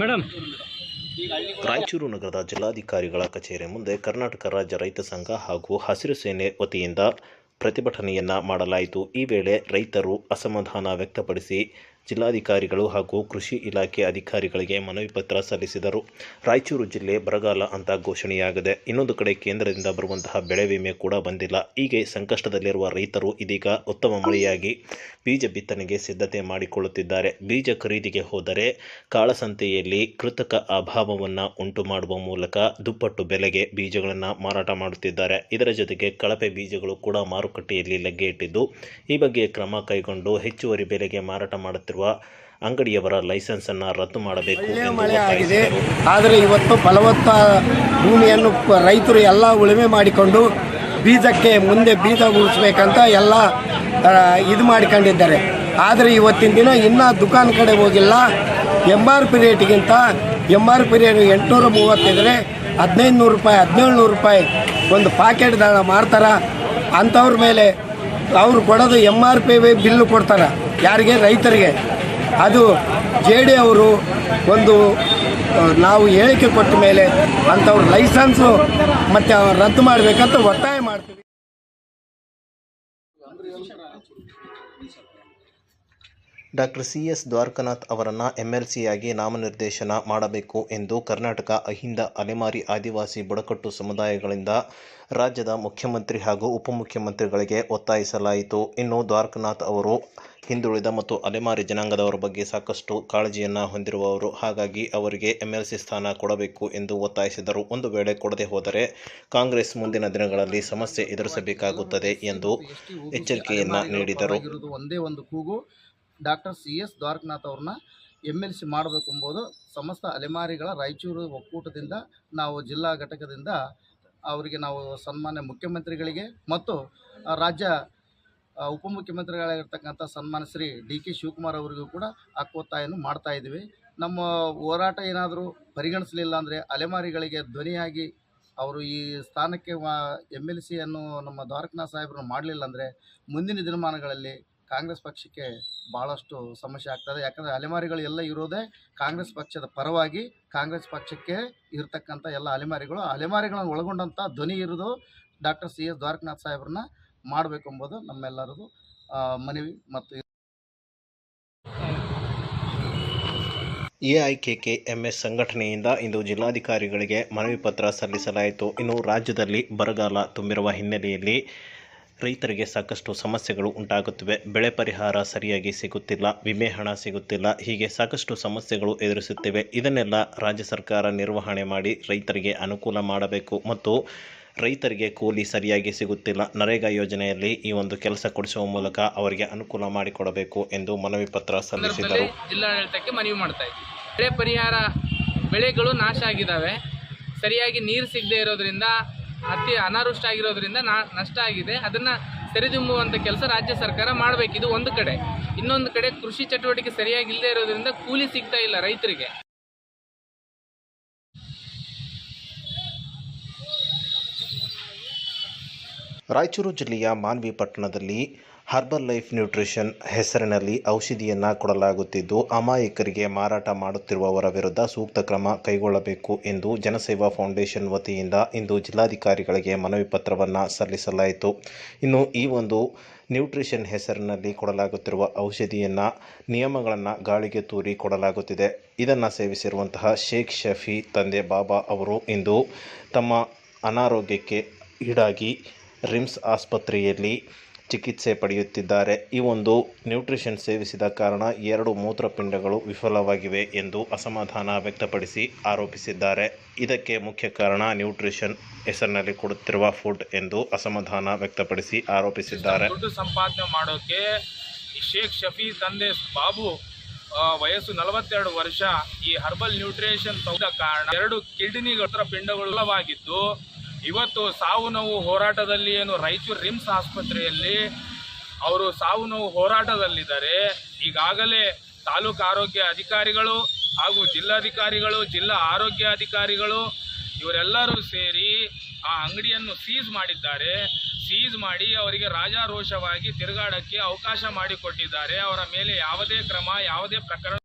Madam. Raichur ನಗರದ ಜಿಲ್ಲಾಧಿಕಾರಿಗಳ ಕಚೇರಿ ಮುಂದೆ ಕರ್ನಾಟಕ ರಾಜ್ಯ ರೈತ ಸಂಘ ಹಾಗೂ ಹಸಿರು ಸೇನೆ ವತಿಯಿಂದ ಪ್ರತಿಭಟನೆಯನ್ನ ಮಾಡಲಾಯಿತು. ಈ ವೇಳೆ ರೈತರು ಅಸಮಾಧಾನ ವ್ಯಕ್ತಪಡಿಸಿ ಜಿಲ್ಲಾಧಿಕಾರಿಗಳು ಹಾಗೂ ಕೃಷಿ ಇಲಾಖೆ ಅಧಿಕಾರಿಗಳಿಗೆ ಮನವಿ ಪತ್ರ ಸಲ್ಲಿಸಿದರು. ರಾಯಚೂರು ಜಿಲ್ಲೆ ಬರಗಾಲ ಅಂತ ಘೋಷಣೆಯಾಗಿದೆ. ಇನ್ನೊಂದು ಕಡೆ ಕೇಂದ್ರದಿಂದ ಬರುವಂತಹ ಬೆಳೆ ವಿಮೆ ಕೂಡ ಬಂದಿಲ್ಲ. ಹೀಗೆ ಸಂಕಷ್ಟದಲ್ಲಿರುವ ರೈತರು ಇದೀಗ ಉತ್ತಮ ಮಳೆಯಾಗಿ ಬೀಜ ಬಿತ್ತನೆಗೆ ಸಿದ್ಧತೆ ಮಾಡಿಕೊಳ್ಳುತ್ತಿದ್ದಾರೆ. ಬೀಜ ಖರೀದಿಗೆ ಹೋದರೆ ಕಾಳಸಂತೆಯಲ್ಲಿ ಕೃತಕ ಅಭಾವವನ್ನು ಉಂಟು ಮಾಡುವ ಮೂಲಕ ದುಪ್ಪಟ್ಟು ಬೆಲೆಗೆ ಬೀಜಗಳನ್ನು ಮಾರಾಟ ಮಾಡುತ್ತಿದ್ದಾರೆ. ಇದರ ಜೊತೆಗೆ ಕಳಪೆ ಬೀಜಗಳು ಕೂಡ ಮಾರುಕಟ್ಟೆಯಲ್ಲಿ ಲಗ್ಗೆ ಇಟ್ಟಿದ್ದು, ಈ ಬಗ್ಗೆ ಕ್ರಮ ಕೈಗೊಂಡು ಹೆಚ್ಚುವರಿ ಬೆಲೆಗೆ ಮಾರಾಟ ಮಾಡುತ್ತಿರುವ ಅಂಗಡಿಯವರ ಲೈಸೆನ್ಸ್ ಅನ್ನು ರದ್ದು ಮಾಡಬೇಕು ಮಳೆ ಆಗಿದೆ. ಆದರೆ ಇವತ್ತು ಫಲವತ್ತ ಭೂಮಿಯನ್ನು ರೈತರು ಎಲ್ಲ ಉಳುಮೆ ಮಾಡಿಕೊಂಡು ಬೀಜಕ್ಕೆ ಮುಂದೆ ಬೀಜ ಉಳಿಸ್ಬೇಕಂತ ಎಲ್ಲ ಇದು ಮಾಡಿಕೊಂಡಿದ್ದಾರೆ. ಆದರೆ ಇವತ್ತಿನ ದಿನ ಇನ್ನೂ ದುಕಾನ್ ಕಡೆ ಹೋಗಿಲ್ಲ. ಎಂ ಆರ್ ಪಿ ರೇಟ್ಗಿಂತ ಎಂ ಆರ್ ಪಿ ರೇಟ್ ಎಂಟುನೂರ ಮೂವತ್ತಿದ್ರೆ ಹದಿನೈದು ನೂರು ರೂಪಾಯಿ ಹದಿನೇಳು ನೂರು ರೂಪಾಯಿ ಒಂದು ಪಾಕೆಟ್ ದಾಳ ಮಾರ್ತಾರೆ ಅಂಥವ್ರ ಮೇಲೆ ಅವ್ರು ಕೊಡೋದು ಎಂ ಆರ್ ಪಿ ಬಿಲ್ಲು ಕೊಡ್ತಾರೆ. ಯಾರಿಗೆ? ರೈತರಿಗೆ. ಅದು ಜೆ ಡಿ ಅವರು ಒಂದು ನಾವು ಹೇಳಿಕೆ ಕೊಟ್ಟ ಮೇಲೆ ಅಂಥವ್ರ ಲೈಸೆನ್ಸು ಮತ್ತು ರದ್ದು ಮಾಡಬೇಕಂತ ಒತ್ತಾಯ ಮಾಡ್ತೀವಿ. ಡಾಕ್ಟರ್ ಸಿ ಎಸ್ ದ್ವಾರಕನಾಥ್ ಅವರನ್ನು ಎಂಎಲ್ಸಿಯಾಗಿ ಎಲ್ ಸಿಯಾಗಿ ನಾಮನಿರ್ದೇಶನ ಮಾಡಬೇಕು ಎಂದು ಕರ್ನಾಟಕ ಅಹಿಂದ ಅಲೆಮಾರಿ ಆದಿವಾಸಿ ಬುಡಕಟ್ಟು ಸಮುದಾಯಗಳಿಂದ ರಾಜ್ಯದ ಮುಖ್ಯಮಂತ್ರಿ ಹಾಗೂ ಉಪಮುಖ್ಯಮಂತ್ರಿಗಳಿಗೆ ಒತ್ತಾಯಿಸಲಾಯಿತು. ಇನ್ನು ದ್ವಾರಕನಾಥ್ ಅವರು ಹಿಂದುಳಿದ ಮತ್ತು ಅಲೆಮಾರಿ ಜನಾಂಗದವರ ಬಗ್ಗೆ ಸಾಕಷ್ಟು ಕಾಳಜಿಯನ್ನು ಹೊಂದಿರುವವರು. ಹಾಗಾಗಿ ಅವರಿಗೆ ಎಂಎಲ್ಸಿ ಸ್ಥಾನ ಕೊಡಬೇಕು ಎಂದು ಒತ್ತಾಯಿಸಿದರು. ಒಂದು ವೇಳೆ ಕೊಡದೆ ಹೋದರೆ ಕಾಂಗ್ರೆಸ್ ಮುಂದಿನ ದಿನಗಳಲ್ಲಿ ಸಮಸ್ಯೆ ಎದುರಿಸಬೇಕಾಗುತ್ತದೆ ಎಂದು ಎಚ್ಚರಿಕೆಯನ್ನು ನೀಡಿದರು. ಒಂದೇ ಒಂದು ಕೂಗು. ಡಾಕ್ಟರ್ ಸಿ ಎಸ್ ದ್ವಾರಕನಾಥ್ ಅವ್ರನ್ನ ಎಂ ಎಲ್ ಸಿ ಮಾಡಬೇಕು ಎಂಬುದು ಸಮಸ್ತ ಅಲೆಮಾರಿಗಳ, ರಾಯಚೂರು ಒಕ್ಕೂಟದಿಂದ ನಾವು ಜಿಲ್ಲಾ ಘಟಕದಿಂದ ಅವರಿಗೆ ನಾವು ಸನ್ಮಾನ್ಯ ಮುಖ್ಯಮಂತ್ರಿಗಳಿಗೆ ಮತ್ತು ರಾಜ್ಯ ಉಪಮುಖ್ಯಮಂತ್ರಿಗಳಾಗಿರ್ತಕ್ಕಂಥ ಸನ್ಮಾನ್ಯ ಶ್ರೀ ಡಿ ಕೆ ಶಿವಕುಮಾರ್ ಅವರಿಗೂ ಕೂಡ ಹಕ್ಕೊತ್ತಾಯನ್ನು ಮಾಡ್ತಾ ಇದ್ದೀವಿ. ನಮ್ಮ ಹೋರಾಟ ಏನಾದರೂ ಪರಿಗಣಿಸಲಿಲ್ಲ ಅಂದರೆ ಅಲೆಮಾರಿಗಳಿಗೆ ಧ್ವನಿಯಾಗಿ ಅವರು ಈ ಸ್ಥಾನಕ್ಕೆ ಎಂ ಎಲ್ ಸಿಯನ್ನು ನಮ್ಮ ದ್ವಾರಕನಾಥ್ ಸಾಹೇಬ್ರನ್ನ ಮಾಡಲಿಲ್ಲ ಅಂದರೆ ಮುಂದಿನ ದಿನಮಾನಗಳಲ್ಲಿ ಕಾಂಗ್ರೆಸ್ ಪಕ್ಷಕ್ಕೆ ಭಾಳಷ್ಟು ಸಮಸ್ಯೆ ಆಗ್ತದೆ. ಯಾಕಂದರೆ ಅಲೆಮಾರಿಗಳು ಎಲ್ಲ ಇರೋದೇ ಕಾಂಗ್ರೆಸ್ ಪಕ್ಷದ ಪರವಾಗಿ ಕಾಂಗ್ರೆಸ್ ಪಕ್ಷಕ್ಕೆ ಇರತಕ್ಕಂಥ ಎಲ್ಲ ಅಲೆಮಾರಿಗಳು. ಅಲೆಮಾರಿಗಳನ್ನು ಒಳಗೊಂಡಂಥ ಧ್ವನಿ ಇರೋದು ಡಾಕ್ಟರ್ ಸಿ ಎಸ್ ದ್ವಾರಕನಾಥ್ ಸಾಹೇಬ್ರನ್ನ ಮಾಡಬೇಕೆಂಬುದು ನಮ್ಮೆಲ್ಲರದು ಮನವಿ ಮತ್ತು ಎಐಕೆಕೆಎಂಎಸ್ ಸಂಘಟನೆಯಿಂದ ಇಂದು ಜಿಲ್ಲಾಧಿಕಾರಿಗಳಿಗೆ ಮನವಿ ಪತ್ರ ಸಲ್ಲಿಸಲಾಯಿತು. ಇನ್ನು ರಾಜ್ಯದಲ್ಲಿ ಬರಗಾಲ ತುಂಬಿರುವ ಹಿನ್ನೆಲೆಯಲ್ಲಿ ರೈತರಿಗೆ ಸಾಕಷ್ಟು ಸಮಸ್ಯೆಗಳು ಉಂಟಾಗುತ್ತಿವೆ. ಬೆಳೆ ಪರಿಹಾರ ಸರಿಯಾಗಿ ಸಿಗುತ್ತಿಲ್ಲ, ವಿಮೆ ಹಣ ಸಿಗುತ್ತಿಲ್ಲ, ಹೀಗೆ ಸಾಕಷ್ಟು ಸಮಸ್ಯೆಗಳು ಎದುರಿಸುತ್ತಿವೆ. ಇದನ್ನೆಲ್ಲ ರಾಜ್ಯ ಸರ್ಕಾರ ನಿರ್ವಹಣೆ ಮಾಡಿ ರೈತರಿಗೆ ಅನುಕೂಲ ಮಾಡಬೇಕು ಮತ್ತು ರೈತರಿಗೆ ಕೂಲಿ ಸರಿಯಾಗಿ ಸಿಗುತ್ತಿಲ್ಲ. ನರೇಗಾ ಯೋಜನೆಯಲ್ಲಿ ಈ ಒಂದು ಕೆಲಸ ಕೊಡಿಸುವ ಮೂಲಕ ಅವರಿಗೆ ಅನುಕೂಲ ಮಾಡಿಕೊಡಬೇಕು ಎಂದು ಮನವಿ ಪತ್ರ ಸಲ್ಲಿಸಿದರು. ಜಿಲ್ಲಾಡಳಿತಕ್ಕೆ ಮನವಿ ಮಾಡ್ತಾ ಇದ್ದೀವಿ ಬೆಳೆ ಪರಿಹಾರ ಬೆಳೆಗಳು ನಾಶ ಆಗಿದ್ದಾವೆ. ಸರಿಯಾಗಿ ನೀರು ಸಿಗದೆ ಇರೋದ್ರಿಂದ ಅತಿ ಅನಾವೃಷ್ಟ ಆಗಿರೋದ್ರಿಂದ ನಾ ನಷ್ಟ ಆಗಿದೆ. ಅದನ್ನು ಸರಿದುಂಬುವಂಥ ಕೆಲಸ ರಾಜ್ಯ ಸರ್ಕಾರ ಮಾಡಬೇಕು. ಇದು ಒಂದು ಕಡೆ. ಇನ್ನೊಂದು ಕಡೆ ಕೃಷಿ ಚಟುವಟಿಕೆ ಸರಿಯಾಗಿ ಇಲ್ಲದೆ ಇರೋದ್ರಿಂದ ಕೂಲಿ ಸಿಗ್ತಾ ಇಲ್ಲ ರೈತರಿಗೆ. ರಾಯಚೂರು ಜಿಲ್ಲೆಯ ಮಾನ್ವಿ ಪಟ್ಟಣದಲ್ಲಿ ಹರ್ಬಲ್ ಲೈಫ್ ನ್ಯೂಟ್ರಿಷನ್ ಹೆಸರಿನಲ್ಲಿ ಔಷಧಿಯನ್ನು ಕೊಡಲಾಗುತ್ತಿದ್ದು, ಅಮಾಯಕರಿಗೆ ಮಾರಾಟ ಮಾಡುತ್ತಿರುವವರ ವಿರುದ್ಧ ಸೂಕ್ತ ಕ್ರಮ ಕೈಗೊಳ್ಳಬೇಕು ಎಂದು ಜನಸೇವಾ ಫೌಂಡೇಶನ್ ವತಿಯಿಂದ ಇಂದು ಜಿಲ್ಲಾಧಿಕಾರಿಗಳಿಗೆ ಮನವಿ ಪತ್ರವನ್ನು ಸಲ್ಲಿಸಲಾಯಿತು. ಇನ್ನು ಈ ಒಂದು ನ್ಯೂಟ್ರಿಷನ್ ಹೆಸರಿನಲ್ಲಿ ಕೊಡಲಾಗುತ್ತಿರುವ ಔಷಧಿಯನ್ನು ನಿಯಮಗಳನ್ನು ಗಾಳಿಗೆ ತೂರಿ ಕೊಡಲಾಗುತ್ತಿದೆ. ಇದನ್ನು ಸೇವಿಸಿರುವಂತಹ ಶೇಖ್ ಶಫಿ ತಂದೆ ಬಾಬಾ ಅವರು ಇಂದು ತಮ್ಮ ಅನಾರೋಗ್ಯಕ್ಕೆ ಈಡಾಗಿ ರಿಮ್ಸ್ ಆಸ್ಪತ್ರೆಯಲ್ಲಿ ಚಿಕಿತ್ಸೆ ಪಡೆಯುತ್ತಿದ್ದಾರೆ. ಈ ಒಂದು ನ್ಯೂಟ್ರಿಷನ್ ಸೇವಿಸಿದ ಕಾರಣ ಎರಡು ಮೂತ್ರಪಿಂಡಗಳು ವಿಫಲವಾಗಿವೆ ಎಂದು ಅಸಮಾಧಾನ ವ್ಯಕ್ತಪಡಿಸಿ ಆರೋಪಿಸಿದ್ದಾರೆ. ಇದಕ್ಕೆ ಮುಖ್ಯ ಕಾರಣ ನ್ಯೂಟ್ರಿಷನ್ ಹೆಸರಿನಲ್ಲಿ ಕೊಡುತ್ತಿರುವ ಫುಡ್ ಎಂದು ಅಸಮಾಧಾನ ವ್ಯಕ್ತಪಡಿಸಿ ಆರೋಪಿಸಿದ್ದಾರೆ. ಸಂಪಾದನೆ ಮಾಡೋಕೆ ಶೇಖ್ ಶಫಿ ತಂದೆ ಬಾಬು ವಯಸ್ಸು ನಲವತ್ತೆರಡು ವರ್ಷ ಈ ಹರ್ಬಲ್ ನ್ಯೂಟ್ರಿಷನ್ ಕಾರಣ ಎರಡು ಕಿಡ್ನಿಗಳ ಪಿಂಡಗಳು ವಿಫಲವಾಗಿದ್ದು ಇವತ್ತು ಸಾವು ನೋವು ಹೋರಾಟದಲ್ಲಿ ಏನು ರಾಯಚೂರು ರಿಮ್ಸ್ ಆಸ್ಪತ್ರೆಯಲ್ಲಿ ಅವರು ಸಾವು ನೋವು ಹೋರಾಟದಲ್ಲಿದ್ದಾರೆ. ಈಗಾಗಲೇ ತಾಲೂಕು ಆರೋಗ್ಯ ಅಧಿಕಾರಿಗಳು ಹಾಗೂ ಜಿಲ್ಲಾಧಿಕಾರಿಗಳು, ಜಿಲ್ಲಾ ಆರೋಗ್ಯ ಅಧಿಕಾರಿಗಳು ಇವರೆಲ್ಲರೂ ಸೇರಿ ಆ ಅಂಗಡಿಯನ್ನು ಸೀಸ್ ಮಾಡಿದ್ದಾರೆ. ಸೀಸ್ ಮಾಡಿ ಅವರಿಗೆ ರಾಜಾರೋಷವಾಗಿ ತಿರುಗಾಡಕ್ಕೆ ಅವಕಾಶ ಮಾಡಿಕೊಟ್ಟಿದ್ದಾರೆ. ಅವರ ಮೇಲೆ ಯಾವುದೇ ಕ್ರಮ, ಯಾವುದೇ ಪ್ರಕರಣ